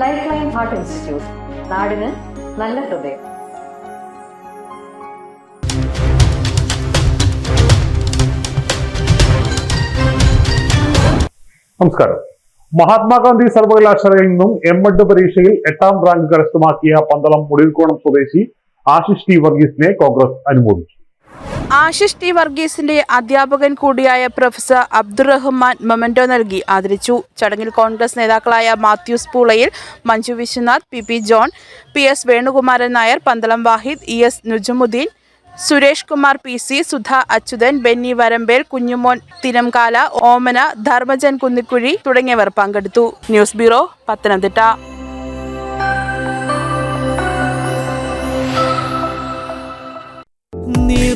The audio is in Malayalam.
ലൈഫ് ലൈൻ ഹാർട്ട് ഇൻസ്റ്റിറ്റ്യൂട്ട് നാടിന് നല്ല ഹൃദയം. നമസ്കാരം. മഹാത്മാഗാന്ധി സർവകലാശാലയിൽ നിന്നും എം എഡ് പരീക്ഷയിൽ എട്ടാം റാങ്ക് കരസ്ഥമാക്കിയ പന്തളം മുടിൽക്കോണം സ്വദേശി ആശിഷ് ടി വർഗീസിനെ കോൺഗ്രസ് അനുമോദിച്ചു. ആശിഷ് ടി വർഗീസിന്റെ അധ്യാപകൻ കൂടിയായ പ്രൊഫസർ അബ്ദുറഹ്മാൻ മൊമന്റോ നൽകി ആദരിച്ചു. ചടങ്ങിൽ കോൺഗ്രസ് നേതാക്കളായ Mathews Poolayil Manju Vishwanath P P John P S Venukumaran Nair Pandalam Vahid E S Nujumudeen Suresh Kumar P C Sudha Achuthan Benny Varambel Kunjumon Thiramkala Omana Dharmajan Kunnikuzhi തുടങ്ങിയവർ പങ്കെടുത്തു. News bureau Pathanamthitta. നിറവായിന്നവളൊരുങ്ങും